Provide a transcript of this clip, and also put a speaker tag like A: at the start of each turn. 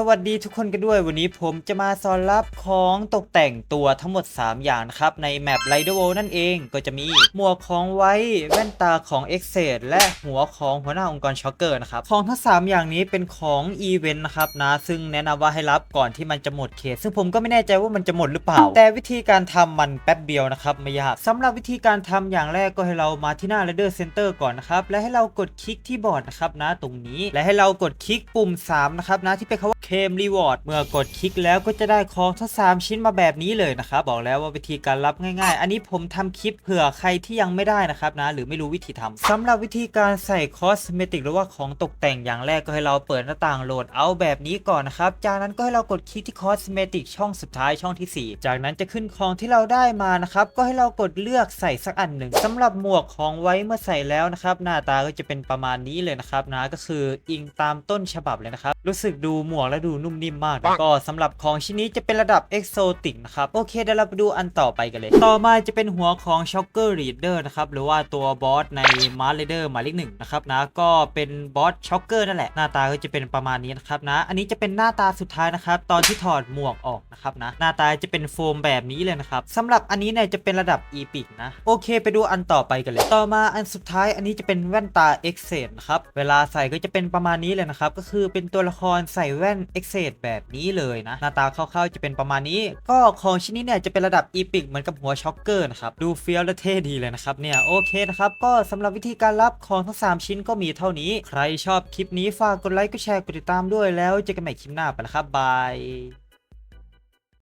A: สวัสดีทุกคนกันด้วยวันนี้ผมจะมาสอนรับของตกแต่งตัวทั้งหมด 3 อย่างนะครับ ในแมป r i d e r w o r l d นั่นเองก็จะมีหมวกของไว้แว่นตาของ e x c e และหัวของหัวหน้าองค์กรช็อกเกอร์นะครับ ของทั้ง 3 อย่างนี้เป็นของอีเวนต์นะครับนะ ซึ่งแนะนำว่าให้รับก่อนที่มันจะหมดเขต ซึ่งผมก็ไม่แน่ใจว่ามันจะหมดหรือเปล่า แต่วิธีการทำมันแป๊บเดียวนะครับไม่ยากสำหรับวิธีการทำอย่างแรกก็ให้เรามาที่หน้า r i d e r Center ก่อนนะครับและให้เรากดคลิกที่บอร์ดนะครับนะตรงนี้ และให้เรากดคลิกปุ่ม3นะครับนะที่เป็นคำว่าเคมรีวอร์ดเมื่อกดคลิกแล้วก็จะได้ของทั้ง3ชิ้นมาแบบนี้เลยนะครับบอกแล้วว่าวิธีการรับง่าย ๆ อันนี้ผมทำคลิปเผื่อใครที่ยังไม่ได้นะครับนะหรือไม่รู้วิธีทำสำหรับวิธีการใส่คอสเมติกหรือว่าของตกแต่งอย่างแรกก็ให้เราเปิดหน้าต่างโหลดเอาแบบนี้ก่อนนะครับ จากนั้นก็ให้เรากดคลิกที่คอสเมติกช่องสุดท้ายช่องทีสี่4 จากนั้นจะขึ้นของที่เราได้มานะครับก็ให้เรากดเลือกใส่สักอันหนึ่งสำหรับหมวกของไว้เมื่อใส่แล้วนะครับหน้าตาก็จะเป็นประมาณนี้เลยนะครับนะก็คืออิงตามต้นฉบับเลยนะครับรู้สึกดูหมวกและดูนุ่มนิ่มมาก ก็สำหรับของชิ้นนี้จะเป็นระดับเอ็กโซติกนะครับ โอเคเดี๋ยวเราไปดูอันต่อไปกันเลย ต่อมาจะเป็นหัวของช็อกเกอร์รีดเดอร์นะครับ หรือว่าตัวบอสในมาร์เรเดอร์หมายเลขหนึ่งนะครับนะก็เป็นบอสช็อกเกอร์นั่นแหละหน้าตาก็จะเป็นประมาณนี้นะครับนะ อันนี้จะเป็นหน้าตาสุดท้ายนะครับ ตอนที่ถอดหมวกออกนะครับนะหน้าตาจะเป็นโฟมแบบนี้เลยนะครับสำหรับอันนี้เนี่ยจะเป็นระดับอีพิกนะโอเค ไปดูอันต่อไปกันเลย ต่อมาอันสุดท้ายอันนี้จะเป็นแว่นตาเอ็กเซนะครับเวลาใส่ก็จะเป็นประมาณนี้เลยนะครับก็คือเป็นตัวละครใส่แว่นเอ็กเซดแบบนี้เลยนะ หน้าตาคร่าวๆจะเป็นประมาณนี้ ก็ของชิ้นนี้เนี่ยจะเป็นระดับอีพิกเหมือนกับหัวช็อกเกอร์นะครับ ดูเฟี้ยวและเท่ดีเลยนะครับเนี่ย โอเคนะครับ ก็สำหรับวิธีการรับของทั้ง 3 ชิ้นก็มีเท่านี้ ใครชอบคลิปนี้ฝากกดไลค์กดแชร์กดติดตามด้วยแล้วเจอกันใหม่คลิปหน้าไปแล้วครับบาย